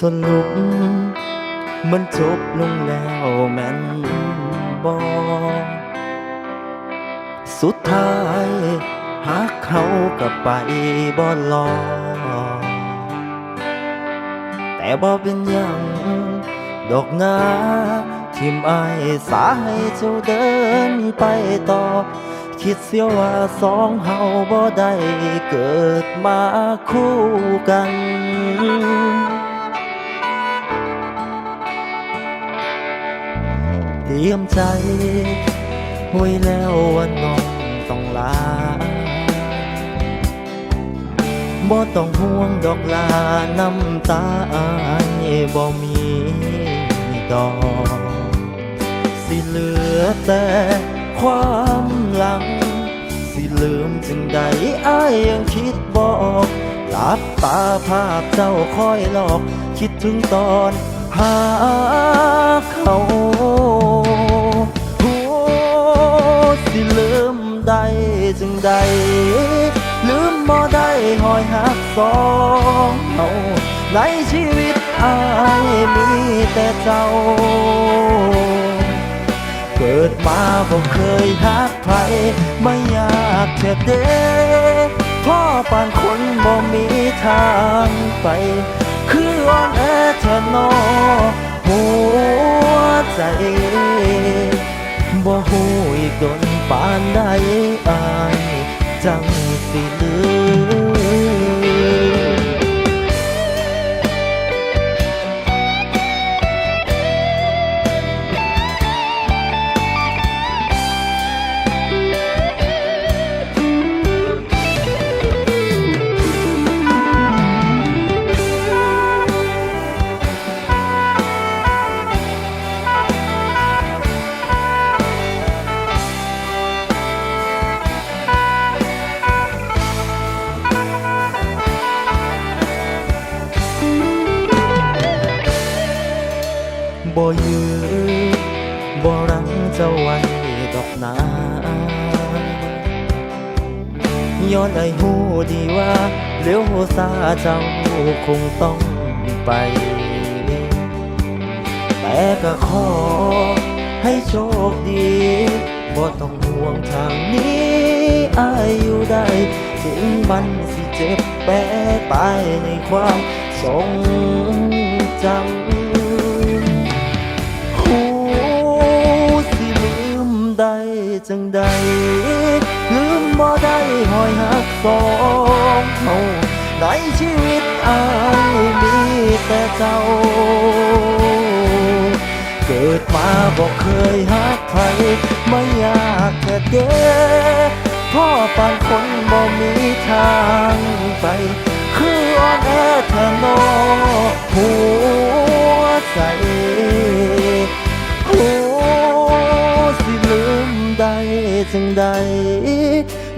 สรุปมันจบลงแล้วแม่นบอสุดท้ายหากเขากับไปบ่รอแต่บ่เป็นยังดอกนาทิมอายสาให้เจ้าเดินไปต่อ คิดเสียว่าสองเฮาบ่ได้เกิดมาคู่กัน เตรียมใจไว้แล้วว่าน้องต้องลาบ่ต้องห่วงดอกลาน้ำตาอายบ่มีดอก สิเหลือแต่ความหลัง สิลืมจึงใดอายยังคิดบอกหลับตาภาพเจ้าคอยหลอก คิดถึงตอนหาเขา จึงใดลืมบ่ได้หอยหักสองเอาในชีวิตอายมีแต่เจ้า เกิดมาบ่เคยหักใครไม่อยากจะเด้พ่อปานคนบ่มีทางไป คืออ่อนแอแทนนอหัวใจ บ่ฮู้อีกดนปานใดอาย จังสิลืม บ่ยื้อบ่รังเจ้าไว้ดอกนาย้อนไอ้หูดีว่าเลี้ยวซาเจ้าคงต้องไป แต่ก็ขอให้โชคดีบ่ต้องห่วงทางนี้อายอยู่ได้ ถึงมันสิเจ็บแปะไปในความทรงจำ จังใดลืมบ่ได้หอยหักสองเฮาในชีวิตอายมีแต่เจ้า เกิดมาบอกเคยหักใครไม่อยากจะเด้พ่อปานคนบ่มีทางไป คืออ่อนแอแทนนอหั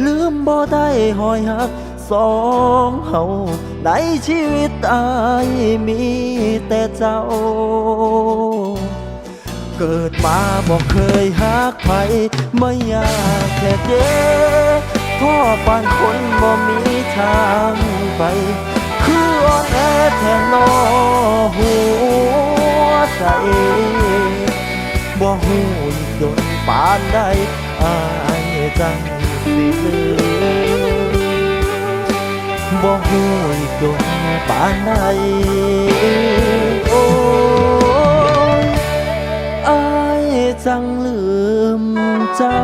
ลืมบ่ได้หอยหักสองเฮาในชีวิตอายมีแต่เจ้า เกิดมาบอกเคยหักใครไม่อยากแค่เด้พ่อปานคนบ่มีทางไป คืออ่อนแอแทนนอหัวใจบ่หูอีกดนปานใดอายจัง สิลืมบ่หูอีกดนปานใดโอ้ยอายจังลืมเจ้า